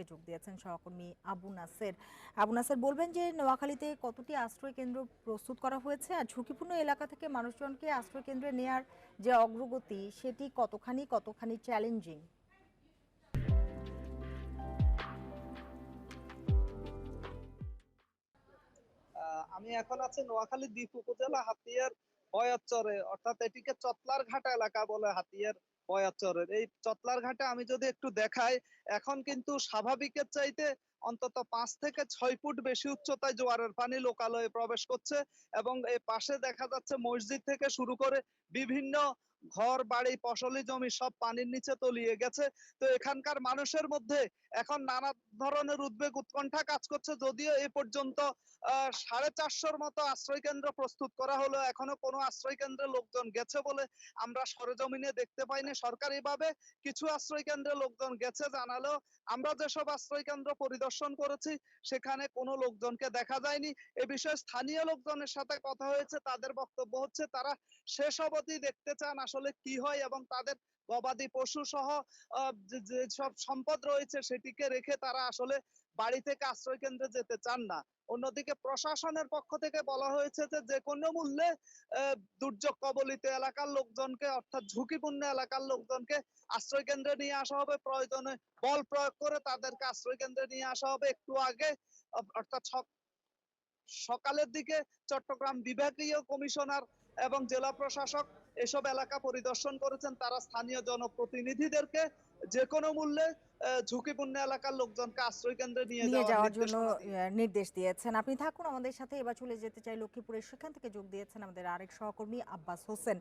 থেকে যোগ দিয়েছেন সহকর্মী আবু নাসের। আবু নাসের বলবেন যে নোয়াখালীতে কতটি আশ্রয় কেন্দ্র প্রস্তুত করা হয়েছে আর ঝুঁকিপূর্ণ এলাকা থেকে মানুষজনকে আশ্রয় কেন্দ্রে নেয়ার যে অগ্রগতি, সেটি কতখানি কতখানি চ্যালেঞ্জিং আমি এখন আছি নোয়াখালী দ্বীপ উপজেলা হাতিয়ার বয়াচরে। অর্থাৎ এটিকে চতলার ঘাটা এলাকা বলে হাতিয়ার বয়াচরের এই চতলার ঘাটে আমি যদি একটু দেখাই, এখন কিন্তু স্বাভাবিকের চাইতে অন্তত পাঁচ থেকে ছয় ফুট বেশি উচ্চতায় জোয়ারের পানি লোকালয়ে প্রবেশ করছে এবং এ পাশে দেখা যাচ্ছে মসজিদ থেকে শুরু করে বিভিন্ন ঘর, বাড়ি, ফসলি, জমি সব পানির নিচে তলিয়ে গেছে। তো এখানকার মানুষের মধ্যে এখন নানা ধরনের উদ্বেগ, উৎকণ্ঠা কাজ করছে। যদিও এ পর্যন্ত সাড়ে চারশোর মতো আশ্রয় কেন্দ্র প্রস্তুত করা হলো এখনও কোনো আশ্রয় কেন্দ্রে লোকজন গেছে বলে আমরা সরেজমিনে দেখতে পাইনি। সরকারিভাবে কিছু আশ্রয় কেন্দ্রে লোকজন গেছে জানালেও আমরা যেসব আশ্রয় কেন্দ্র পরিদর্শন করেছি, সেখানে কোনো লোকজনকে দেখা যায়নি। এ বিষয়ে স্থানীয় লোকজনের সাথে কথা হয়েছে, তাদের বক্তব্য হচ্ছে, তারা শেষ অবধি দেখতে চান আসলে কি হয় এবং তাদের গবাদি পশু সহ সব সম্পদ রয়েছে সেটিকে রেখে তারা আসলে বাড়ি থেকে আশ্রয় কেন্দ্রে যেতে চান না। অন্যদিকে প্রশাসনের পক্ষ থেকে বলা হয়েছে যে যে কোনো মূল্যে দুর্যোগ কবলিত এলাকার লোকজনকে অর্থাৎ ঝুঁকিপূর্ণ এলাকার লোকজনকে আশ্রয় কেন্দ্রে নিয়ে আসা হবে। প্রয়োজনে বল প্রয়োগ করে তাদেরকে আশ্রয় কেন্দ্রে নিয়ে আসা হবে। একটু আগে, অর্থাৎ সকালের দিকে চট্টগ্রাম বিভাগীয় কমিশনার এবং জেলা প্রশাসক এসব এলাকা পরিদর্শন করেছেন তারা স্থানীয় জনপ্রতিনিধিদেরকে যে কোনো মূল্যে ঝুঁকিপূর্ণ এলাকার লোকজনকে আশ্রয় কেন্দ্রে নিয়ে যাওয়ার জন্য নির্দেশ দিয়েছেন। আপনি থাকুন আমাদের সাথে। এবার চলে যেতে চাই লক্ষ্মীপুরের সেখান থেকে যোগ দিয়েছেন আমাদের আরেক সহকর্মী আব্বাস হোসেন।